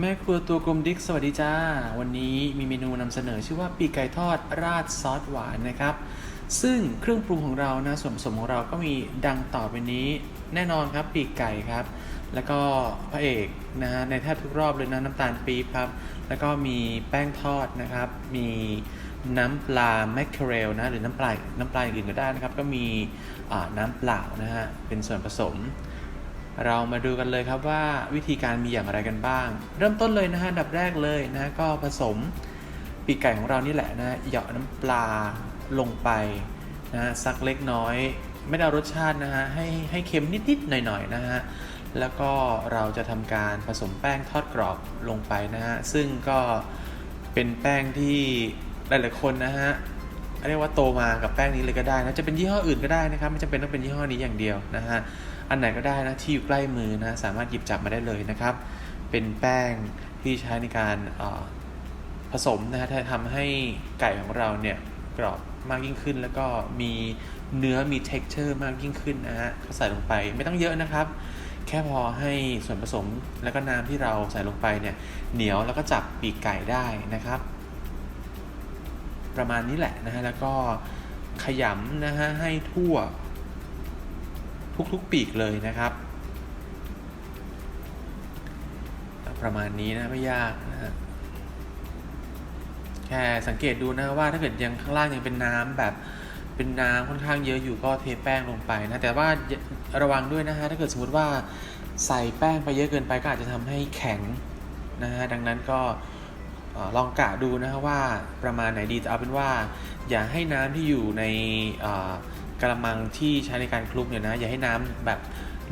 แม่ครัวตัวกลมดิกสวัสดีจ้า วันนี้มีเมนูนำเสนอชื่อว่าปีกไก่ทอดราดซอสหวานนะครับ ซึ่งเครื่องปรุงของเรานะส่วนผสมของเราก็มีดังต่อไปนี้ แน่นอนครับปีกไก่ครับ แล้วก็พระเอกนะฮะในแทบทุกรอบเลยนะน้ำตาลปี๊บครับ แล้วก็มีแป้งทอดนะครับ มีน้ำปลาแมคเคอเรลนะหรือน้ำปลาน้ำปลาอย่างอื่นก็ได้นะครับ ก็มีน้ำเปล่านะฮะเป็นส่วนผสม เรามาดูกันเลยครับว่าวิธีการมีอย่างไรกันบ้าง เริ่มต้นเลยนะฮะดับแรกเลยนะก็ผสมปีกไก่ของเรานี่แหละนะเหยาะน้ำปลาลงไปนะฮะสักเล็กน้อย ไม่ได้รสชาตินะฮะให้ให้เค็มนิดๆหน่อยๆนะฮะแล้วก็เราจะทำการผสมแป้งทอดกรอบลงไปนะฮะซึ่งก็เป็นแป้งที่หลายๆคนนะฮะเรียกว่าโตมากับแป้งนี้เลยก็ได้นะจะเป็นยี่ห้ออื่นก็ได้นะครับไม่จำเป็นต้องเป็นยี่ห้อนี้อย่างเดียวนะฮะ อันไหนก็ได้นะที่อยู่ใกล้มือนะสามารถหยิบจับมาได้เลยนะครับ เป็นแป้งที่ใช้ในการผสมนะฮะทำให้ไก่ของเราเนี่ยกรอบมากยิ่งขึ้น แล้วก็มีเนื้อมี texture มากยิ่งขึ้นนะฮะก็ใส่ลงไปไม่ต้องเยอะนะครับ แค่พอให้ส่วนผสมแล้วก็น้ำที่เราใส่ลงไปเนี่ยเหนียวแล้วก็จับปีกไก่ได้นะครับ ประมาณนี้แหละนะฮะแล้วก็ขยำนะฮะให้ทั่ว ทุกๆปีกเลยนะครับ ประมาณนี้นะไม่ยากนะฮะแค่สังเกตดูนะว่าถ้าเกิดยังข้างล่างยังเป็นน้ำแบบเป็นน้ำค่อนข้างเยอะอยู่ก็เทแป้งลงไปนะแต่ว่าระวังด้วยนะฮะถ้าเกิดสมมติว่าใส่แป้งไปเยอะเกินไปก็อาจจะทำให้แข็งนะฮะดังนั้นก็ลองกะดูนะฮะว่าประมาณไหนดีแต่เอาเป็นว่า อย่าให้น้ำที่อยู่ใน กระมังที่ใช้ในการคลุกเนี่ยนะอย่าให้น้ำแบบ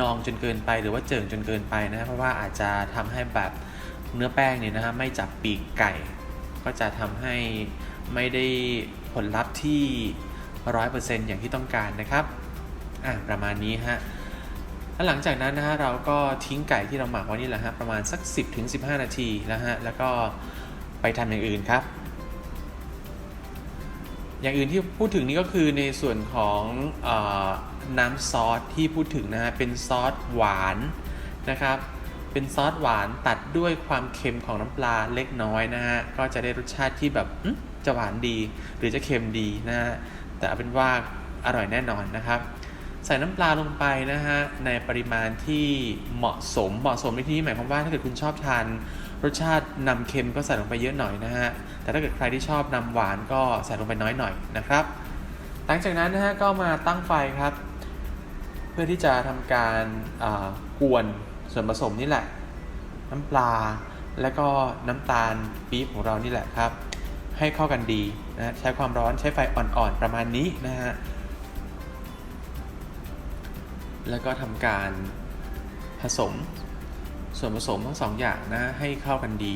นองจนเกินไปหรือว่าเจิ่งจนเกินไปนะเพราะว่าอาจจะทำให้แบบเนื้อแป้งเนี่ยนะฮะไม่จับปีกไก่ ก็จะทำให้ไม่ได้ผลลัพธ์ที่ร้อยเปอร์เซ็นต์อย่างที่ต้องการนะครับอะประมาณนี้ฮะแล้วหลังจากนั้นนะฮะเราก็ทิ้งไก่ที่เราหมักไว้นี่แหละฮะประมาณสัก 10-15 นาทีนะฮะแล้วก็ไปทำอย่างอื่นครับ อย่างอื่นที่พูดถึงนี่ก็คือในส่วนของอน้ำซอสที่พูดถึงนะฮะเป็นซอสหวานนะครับ เป็นซอสหวานตัดด้วยความเค็มของน้ำปลาเล็กน้อยนะฮะก็จะได้รสชาติที่แบบจะหวานดี หรือจะเค็มดีนะฮะแต่เอาเป็นว่าอร่อยแน่นอนนะครับ ใส่น้ำปลาลงไปนะฮะในปริมาณที่เหมาะสมเหมาะสมในที่นี้หมายความว่าถ้าเกิดคุณชอบทานรสชาตินำเค็มก็ใส่ลงไปเยอะหน่อยนะฮะแต่ถ้าเกิดใครที่ชอบนำหวานก็ใส่ลงไปน้อยหน่อยนะครับ หลังจากนั้นนะฮะก็มาตั้งไฟครับ เพื่อที่จะทำการกวนส่วนผสมนี่แหละ น้ำปลาและก็น้ำตาลปี๊บของเรานี่แหละครับ ให้เข้ากันดีนะใช้ความร้อนใช้ไฟอ่อนๆประมาณนี้นะฮะ แล้วก็ทำการผสมส่วนผสมทั้งสองอย่างนะให้เข้ากันดี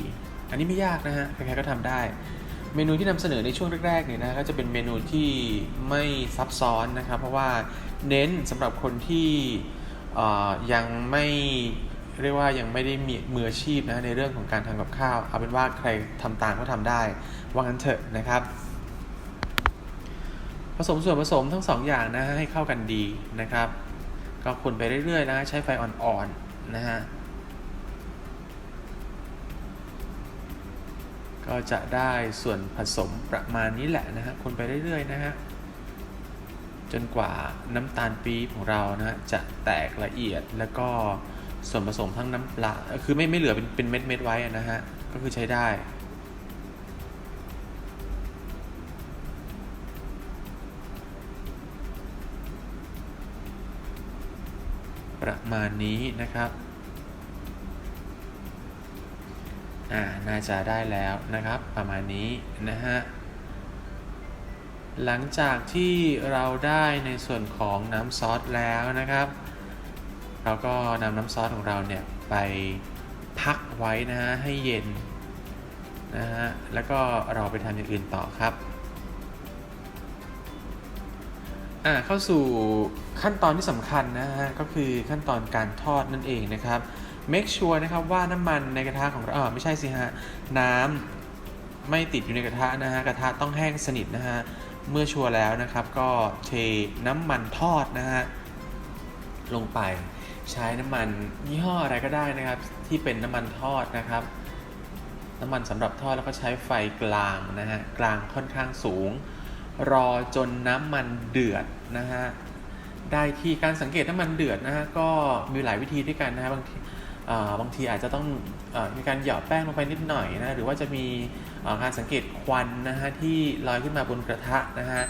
อันนี้ไม่ยากนะฮะใครๆก็ทำได้ เมนูที่นำเสนอในช่วงแรกๆเนี่ยนะก็จะเป็นเมนูที่ไม่ซับซ้อนนะครับ เพราะว่าเน้นสำหรับคนที่ยังไม่เรียกว่ายังไม่ได้มีมืออาชีพนะในเรื่องของการทำกับข้าว เอาเป็นว่าใครทำตามก็ทำได้ ว่างั้นเถอะนะครับ ผสมส่วนผสมทั้งสองอย่างนะให้เข้ากันดีนะครับ ก็คนไปเรื่อยๆนะใช้ไฟอ่อนๆนะฮะก็จะได้ส่วนผสมประมาณนี้แหละนะฮะคนไปเรื่อยๆนะฮะจนกว่าน้ำตาลปี๊บของเรานะฮะจะแตกละเอียดแล้วก็ส่วนผสมทั้งน้ำปลาคือไม่ไม่เหลือเป็นเป็นเม็ดเม็ดไว้นะฮะก็คือใช้ได้ ประมาณนี้นะครับ อ่า น่าจะได้แล้วนะครับ ประมาณนี้นะฮะ หลังจากที่เราได้ในส่วนของน้ำซอสแล้วนะครับ เราก็นำน้ำซอสของเราเนี่ยไปพักไว้นะฮะให้เย็นนะฮะ แล้วก็เราไปทำอย่างอื่นต่อครับ อ่าเข้าสู่ขั้นตอนที่สำคัญนะฮะก็คือขั้นตอนการทอดนั่นเองนะครับ make sure นะครับว่าน้ำมันในกระทะของเราไม่ใช่สิฮะน้ำไม่ติดอยู่ในกระทะนะฮะกระทะต้องแห้งสนิทนะฮะเมื่อชัวร์แล้วนะครับ ก็เทน้ำมันทอดนะฮะลงไปใช้น้ำมันยี่ห้ออะไรก็ได้นะครับ ที่เป็นน้ำมันทอดนะครับ น้ำมันสำหรับทอดแล้วก็ใช้ไฟกลางนะฮะกลางค่อนข้างสูง รอจนน้ำมันเดือดนะฮะได้ที่การสังเกตน้ำมันเดือดนะฮะก็มีหลายวิธีด้วยกันนะฮะบางทีอาบางทีอาจจะต้องอมีการหยอดแป้งลงไปนิดหน่อยนะหรือว่าจะมีการสังเกตควันนะฮะที่ลอยขึ้นมาบนกระทะนะฮะ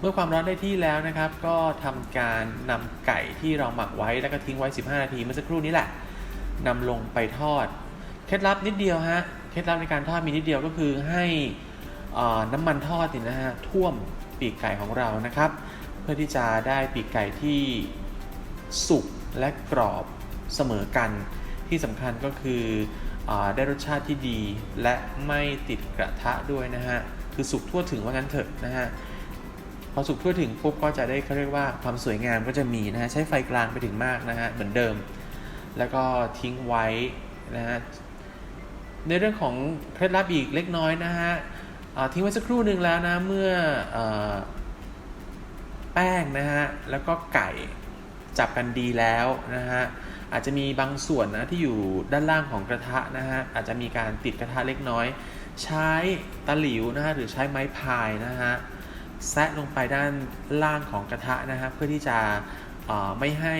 เมื่อความร้อนได้ที่แล้วนะครับ ก็ทำการนำไก่ที่เราหมักไว้แล้วก็ทิ้งไว้ 15 นาทีเมื่อสักครู่นี้แหละนำลงไปทอด เคล็ดลับนิดเดียวฮะเคล็ดลับในการทอดมีนิดเดียวก็คือให้ น้ำมันทอดนี่นะฮะท่วมปีกไก่ของเรานะครับ เพื่อที่จะได้ปีกไก่ที่สุกและกรอบเสมอกัน ที่สำคัญก็คืออได้รสชาติที่ดีและไม่ติดกระทะด้วยนะฮะคือสุกทั่วถึงว่างั้นเถอะนะฮะพอสุกทั่วถึงปุ๊บก็จะได้เขาเรียกว่าความสวยงามก็จะมีนะฮะใช้ไฟกลางไปถึงมากนะฮะเหมือนเดิม แล้วก็ทิ้งไว้นะฮะในเรื่องของเคล็ดลับอีกเล็กน้อยนะฮะ ทิ้งไว้สักครู่หนึ่งแล้วนะเมื่ออแป้งนะฮะแล้วก็ไก่จับกันดีแล้วนะฮะอาจจะมีบางส่วนนะที่อยู่ด้านล่างของกระทะนะฮะอาจจะมีการติดกระทะเล็กน้อย ใช้ตะหลิวนะฮะหรือใช้ไม้พายนะฮะแซะลงไปด้านล่างของกระทะนะฮะเพื่อที่จะไม่ให้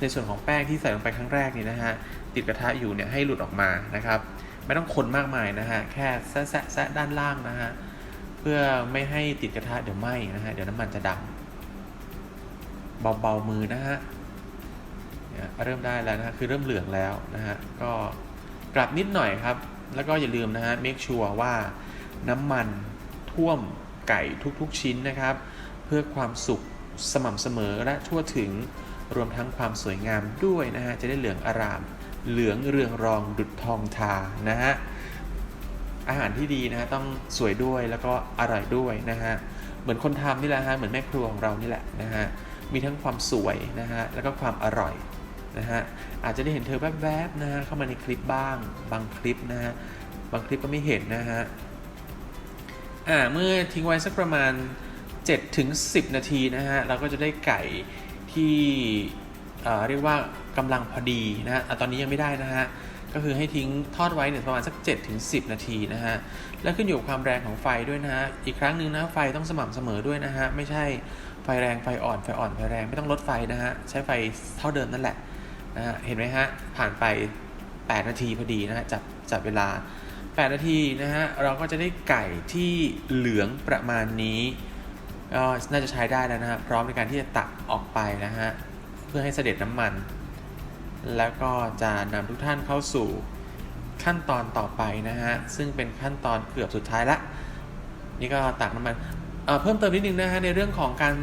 ในส่วนของแป้งที่ใส่ลงไปครั้งแรกนี่นะฮะติดกระทะอยู่เนี่ยให้หลุดออกมานะครับ ไม่ต้องคนมากมายนะฮะ แค่แซะแซะด้านล่างนะฮะ เพื่อไม่ให้ติดกระทะเดี๋ยวไหม้นะฮะ เดี๋ยวน้ำมันจะดำเบาๆมือนะฮะเนี่ยเริ่มได้แล้วนะฮะ คือเริ่มเหลืองแล้วนะฮะ ก็กลับนิดหน่อยครับ แล้วก็อย่าลืมนะฮะ make sure ว่าน้ำมันท่วมไก่ทุกๆชิ้นนะครับ เพื่อความสุกสม่ำเสมอและทั่วถึงรวมทั้งความสวยงามด้วยนะฮะ จะได้เหลืองอาราม เหลืองเรืองรองดุจทองทานะฮะอาหารที่ดีนะฮะต้องสวยด้วยแล้วก็อร่อยด้วยนะฮะเหมือนคนทำนี่แหละฮะเหมือนแม่ครัวของเรานี่แหละนะฮะมีทั้งความสวยนะฮะแล้วก็ความอร่อยนะฮะอาจจะได้เห็นเธอแวบๆนะฮะเข้ามาในคลิปบ้าง บางคลิปนะฮะบางคลิปก็ไม่เห็นนะฮะอ่าเมื่อทิ้งไว้สักประมาณ7ถึง10 นาทีนะฮะเราก็จะได้ไก่ที่ เรียกว่ากำลังพอดีนะฮะตอนนี้ยังไม่ได้นะฮะ ก็คือให้ทิ้งทอดไว้เนี่ยประมาณสัก7ถึง10 นาทีนะฮะ แล้วขึ้นอยู่กับความแรงของไฟด้วยนะฮะ อีกครั้งหนึ่งนะไฟต้องสม่ำเสมอด้วยนะฮะ ไม่ใช่ไฟแรงไฟอ่อนไฟอ่อนไฟแรงไม่ต้องลดไฟนะฮะ ใช้ไฟเท่าเดิมนั่นแหละนะฮะ เห็นไหมฮะ ผ่านไป 8 นาทีพอดีนะฮะ จับจับเวลา 8 นาทีนะฮะ เราก็จะได้ไก่ที่เหลืองประมาณนี้ก็น่าจะใช้ได้แล้วนะฮะ พร้อมในการที่จะตักออกไปนะฮะ พื่อให้เสด็จน้ำมัน แล้วก็จะนำทุกท่านเข้าสู่ขั้นตอนต่อไปนะฮะ ซึ่งเป็นขั้นตอนเกือบสุดท้ายละ นี่ก็ตักน้ำมันเอ่อเพิ่มเติมนิดนึงนะฮะในเรื่องของการ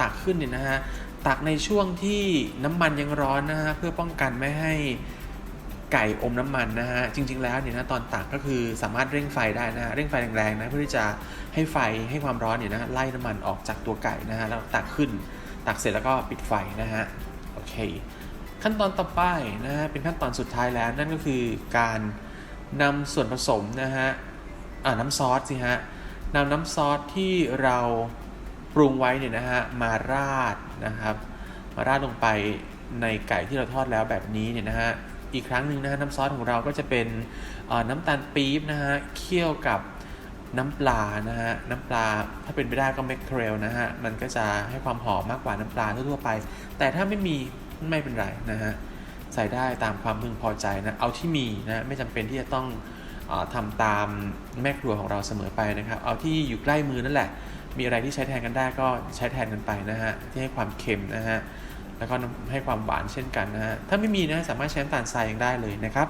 ตักขึ้นเนี่ยนะฮะตักในช่วงที่น้ำมันยังร้อนนะฮะเพื่อป้องกันไม่ให้ไก่อมน้ำมันนะฮะจริง ๆ แล้วเนี่ยนะตอนตักก็คือสามารถเร่งไฟได้นะฮะเร่งไฟแรงๆนะเพื่อที่จะให้ไฟให้ความร้อนเนี่ยนะฮะไล่น้ำมันออกจากตัวไก่นะฮะแล้วตักขึ้น ตักเสร็จแล้วก็ปิดไฟนะฮะโอเค ขั้นตอนต่อไปนะฮะเป็นขั้นตอนสุดท้ายแล้วนั่นก็คือการนำส่วนผสมนะฮะอ่าน้ำซอสสิฮะนำน้ำซอสที่เราปรุงไว้เนี่ยนะฮะมาราดนะครับมาราดลงไปในไก่ที่เราทอดแล้วแบบนี้เนี่ยนะฮะอีกครั้งหนึ่งนะฮะน้ำซอสของเราก็จะเป็นน้ำตาลปี๊บนะฮะเคี่ยวกับ น้ำปลานะฮะน้ำปลาถ้าเป็นไปได้ก็แมคเคเรลนะฮะมันก็จะให้ความหอมมากกว่าน้ำปลาทั่วไป แต่ถ้าไม่มีไม่เป็นไรนะฮะใส่ได้ตามความพึงพอใจนะเอาที่มีนะไม่จำเป็นที่จะต้องออทำตามแม่ครัวของเราเสมอไปนะครับ เอาที่อยู่ใกล้มือนั่นแหละ มีอะไรที่ใช้แทนกันได้ก็ใช้แทนกันไปนะฮะที่ให้ความเค็มนะฮะแล้วก็ให้ความหวานเช่นกันนะฮะถ้าไม่มีนะสามารถใช้น้ำตาลทรายยังได้เลยนะครับ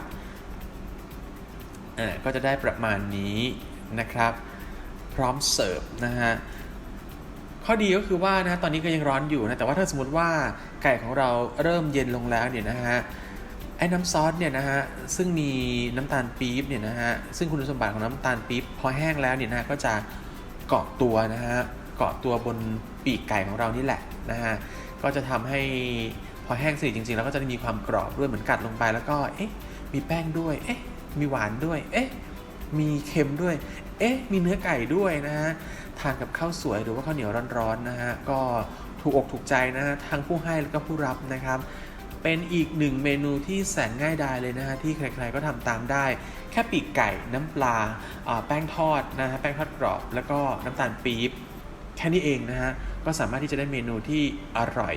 อ่าก็จะได้ประมาณนี้ นะครับ พร้อมเสิร์ฟนะฮะข้อดีก็คือว่านะตอนนี้ก็ยังร้อนอยู่นะแต่ว่าถ้าสมมติว่าไก่ของเราเริ่มเย็นลงแล้วเนี่ยนะฮะไอ้น้ำซอสเนี่ยนะฮะซึ่งมีน้ำตาลปี๊บเนี่ยนะฮะซึ่งคุณสมบัติของน้ำตาลปี๊บพอแห้งแล้วเนี่ยนะะก็จะเกาะตัวนะฮะเกาะตัวบนปีกไก่ของเรานี่แหละนะฮะก็จะทำให้พอแห้งสนิทจริงๆ แล้วก็จะมีความกรอบด้วยเหมือนกัดลงไปแล้วก็เอ๊ะมีแป้งด้วยเอ๊ะมีหวานด้วยเอ๊ะ มีเค็มด้วย เอ๊ะ มีเนื้อไก่ด้วยนะฮะ ทานกับข้าวสวยหรือว่าข้าวเหนียวร้อนๆนะฮะ ก็ถูกอกถูกใจนะฮะ ทั้งผู้ให้แล้วก็ผู้รับนะครับ เป็นอีกหนึ่งเมนูที่แสนง่ายดายเลยนะฮะ ที่ใครๆก็ทำตามได้ แค่ปีกไก่น้ำปลา แป้งทอดนะฮะ แป้งทอดกรอบ แล้วก็น้ำตาลปี๊บ แค่นี้เองนะฮะ ก็สามารถที่จะได้เมนูที่อร่อย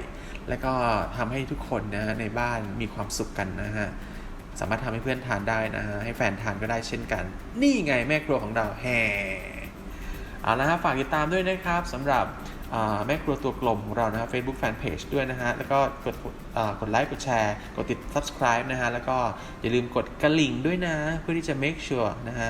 แล้วก็ทำให้ทุกคนนะฮะในบ้านมีความสุขกันนะฮะ สามารถทำให้เพื่อนทานได้นะฮะให้แฟนทานก็ได้เช่นกัน นี่ไงแม่ครัวของเราแฮ่เอาละฮะฝากติดตามด้วยนะครับสำหรับแม่ครัวตัวกลมของเรานะฮะ Facebook Fanpage ด้วยนะฮะ แล้วก็กดกดไลค์กดแชร์กดติด subscribe นะฮะ แล้วก็อย่าลืมกดกระลิ่งด้วยนะ เพื่อที่จะ make sure นะฮะ